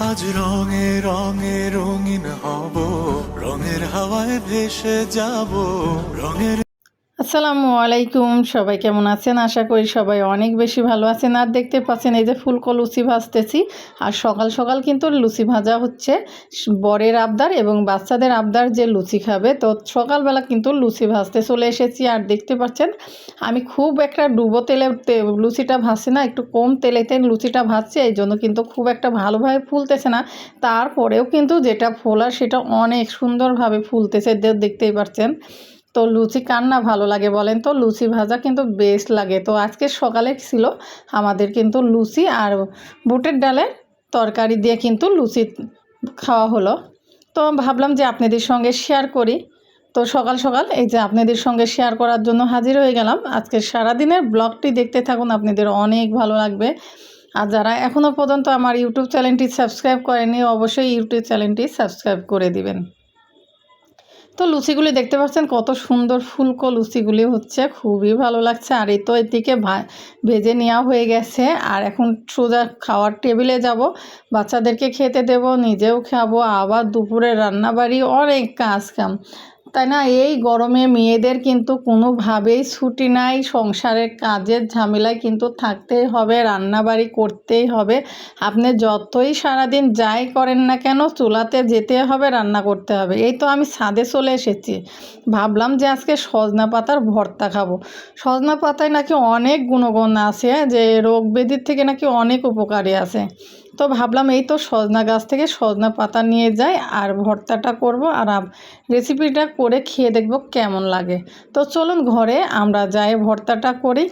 আজ রঙে রঙে রঙিন হব রঙের হাওয়ায় ভেসে যাব রঙের আসসালামু আলাইকুম। সবাই কেমন আছেন? আশা করি সবাই অনেক বেশি ভালো আছেন। আর দেখতে পাচ্ছেন, এই যে ফুলকো লুচি ভাজতেছি। আর সকাল সকাল কিন্তু লুচি ভাজা হচ্ছে। বরের আবদার এবং বাচ্চাদের আবদার যে লুচি খাবে, তো সকালবেলা কিন্তু লুচি ভাজতে চলে এসেছি। আর দেখতে পাচ্ছেন, আমি খুব একটা ডুবো তেলে লুচিটা ভাজছি না, একটু কম তেলেতে লুচিটা ভাজছি, এই জন্য কিন্তু খুব একটা ভালোভাবে ফুলতেছে না। তারপরেও কিন্তু যেটা ফোলার, সেটা অনেক সুন্দরভাবে ফুলতেছে। দেখতেই পাচ্ছেন। তো লুচি কার না ভালো লাগে বলেন তো? লুচি ভাজা কিন্তু বেস্ট লাগে। তো আজকে সকালে ছিল আমাদের কিন্তু লুচি আর বুটের ডালের তরকারি দিয়ে কিন্তু লুচি খাওয়া হলো। তো ভাবলাম যে আপনাদের সঙ্গে শেয়ার করি। তো সকাল সকাল এই যে আপনাদের সঙ্গে শেয়ার করার জন্য হাজির হয়ে গেলাম। আজকে সারাদিনের ব্লগটি দেখতে থাকুন, আপনাদের অনেক ভালো লাগবে। আর যারা এখনও পর্যন্ত আমার ইউটিউব চ্যানেলটি সাবস্ক্রাইব করেনি অবশ্যই ইউটিউব চ্যানেলটি সাবস্ক্রাইব করে দিবেন। তো লুচিগুলি দেখতে পাচ্ছেন, কত সুন্দর ফুলকো লুচিগুলি হচ্ছে, খুবই ভালো লাগছে। আর এই তো এদিকে ভেজে নেওয়া হয়ে গেছে। আর এখন সোজা খাওয়ার টেবিলে যাব। বাচ্চাদেরকে খেতে দেব, নিজেও খাব। আবার দুপুরে রান্নাবাড়ি, অনেক কাজ কাম। তাই না? এই গরমে মেয়েদের কিন্তু কোনোভাবেই ছুটি নাই, সংসারের কাজের ঝামেলায় কিন্তু থাকতেই হবে, রান্নাবাড়ি করতেই হবে। আপনি যতই সারাদিন যাই করেন না কেন, চুলাতে যেতে হবে, রান্না করতে হবে। এই তো আমি ছাদে চলে এসেছি। ভাবলাম যে আজকে সজনা পাতার ভর্তা খাব। সজনা পাতায় নাকি অনেক গুণগুণ আছে, যে রোগ ব্যাধির থেকে নাকি অনেক উপকারী আছে। তো ভাবলাম এই তো সজনা গাছ থেকে সজনা পাতা নিয়ে যাই আর ভর্তাটা করব আর রেসিপিটা করে খেয়ে দেখব কেমন লাগে। তো চলুন ঘরে আমরা যাই ভর্তাটা করি।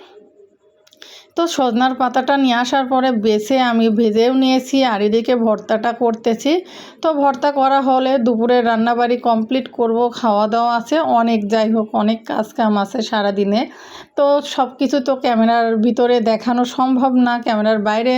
তো সজনার পাতাটা নিয়ে আসার পরে বেছে আমি ভেজেও নিয়েছি আর এদিকে ভর্তাটা করতেছি। তো ভর্তা করা হলে দুপুরে রান্নাবাড়ি কমপ্লিট করব খাওয়া দাওয়া আছে, অনেক যাই হোক, অনেক কাজ কাম আছে সারাদিনে। তো সব কিছু তো ক্যামেরার ভিতরে দেখানো সম্ভব না, ক্যামেরার বাইরে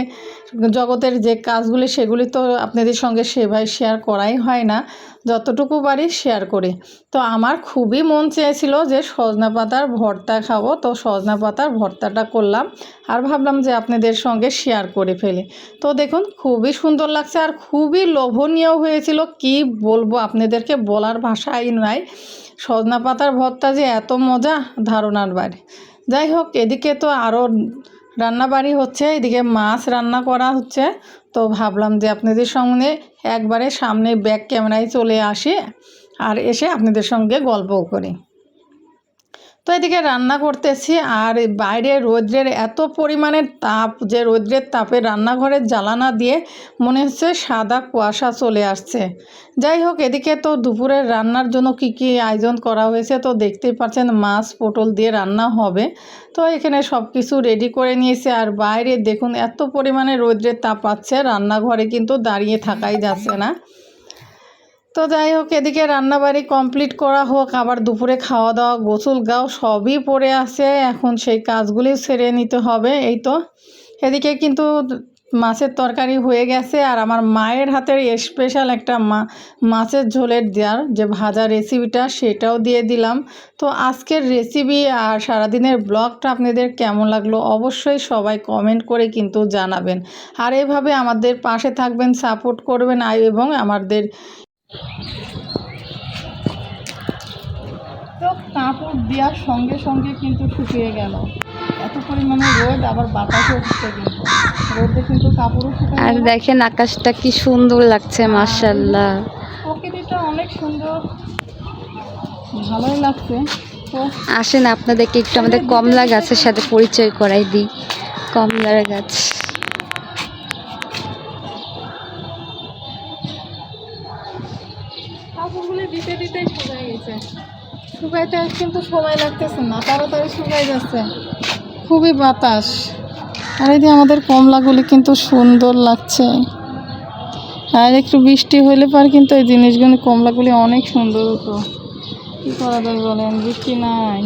জগতের যে কাজগুলি সেগুলি তো আপনাদের সঙ্গে সেভাবে শেয়ার করাই হয় না। যতটুকু পারি শেয়ার করি। তো আমার খুবই মন চেয়েছিল যে সজনা পাতার ভর্তা খাব। তো সজনা পাতার ভর্তাটা করলাম আর ভাবলাম যে আপনাদের সঙ্গে শেয়ার করে ফেলি। তো দেখুন, খুবই সুন্দর লাগছে আর খুবই লোভনীয় হয়েছিল। কি বলব আপনাদেরকে বলার ভাষাই নাই। সজনা পাতার ভর্তা যে এত মজা, ধারণার বাইরে। যাই হোক, এদিকে তো আরও রান্নাবাড়ি হচ্ছে, এদিকে মাছ রান্না করা হচ্ছে। তো ভাবলাম যে আপনাদের সঙ্গে একবারে সামনে ব্যাক ক্যামেরায় চলে আসি আর এসে আপনাদের সঙ্গে গল্পও করি। তো এদিকে রান্না করতেছি আর বাইরে রৌদ্রের এত পরিমাণে তাপ যে রৌদ্রের তাপে রান্নাঘরের জ্বালানা দিয়ে মনে হচ্ছে সাদা কুয়াশা চলে আসছে। যাই হোক, এদিকে তো দুপুরের রান্নার জন্য কি কি আয়োজন করা হয়েছে তো দেখতেই পাচ্ছেন মাছ, পটল দিয়ে রান্না হবে। তো এখানে সব কিছু রেডি করে নিয়েছে আর বাইরে দেখুন এত পরিমাণে রৌদ্রের তাপ আছে রান্নাঘরে কিন্তু দাঁড়িয়ে থাকাই যাচ্ছে না। তো যাই হোক, এদিকে রান্নাবাড়ি কমপ্লিট করা হোক, আবার দুপুরে খাওয়া দাওয়া গোসল গাও, সবই পড়ে আছে। এখন সেই কাজগুলি সেরে নিতে হবে, এই তো। এদিকে কিন্তু মাছের তরকারি হয়ে গেছে, আর আমার মায়ের হাতের স্পেশাল একটা মা, মাছের ঝোলের দেওয়ার যে ভাজা রেসিপিটা সেটাও দিয়ে দিলাম। তো আজকের রেসিপি আর সারাদিনের ব্লগটা আপনাদের কেমন লাগল অবশ্যই সবাই কমেন্ট করে কিন্তু জানাবেন। আর এভাবে আমাদের পাশে থাকবেন সাপোর্ট করবেন এবং আমাদের তো কাপড় দেওয়ার সঙ্গে সঙ্গে কিন্তু শুকিয়ে গেল। এত পরিমাণে রোদ আবার বাতাসও উঠছে কিন্তু। রোদে কিন্তু কাপড়ও শুকিয়ে আর দেখেন আকাশটা কি সুন্দর লাগছে মার্শাল্লাহ প্রকৃতিটা অনেক সুন্দর। ভালোই লাগছে। তো আসেন আপনাদেরকে একটু আমাদের কমলা গাছের সাথে পরিচয় করাই দিই। কমলার গাছ। কাপড়গুলি দিতে শুকাই গেছে। শুকাইতে কিন্তু সময় লাগতেছে না, তাড়াতাড়ি শুকাই যাচ্ছে। খুবই বাতাস। আর যে আমাদের কমলাগুলি কিন্তু সুন্দর লাগছে। আর একটু বৃষ্টি হইলে পর কিন্তু এই জিনিসগুলি, কমলাগুলি অনেক সুন্দর হতো। কী করা যায় বলেন? বৃষ্টি নাই।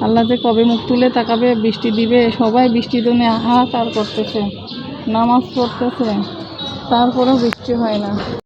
আল্লাহ যে কবে মুখ তুলে তাকাবে, বৃষ্টি দিবে, সবাই বৃষ্টির জন্য হাহাকার করতেছে, নামাজ পড়তেছে, তারপরেও বৃষ্টি হয় না।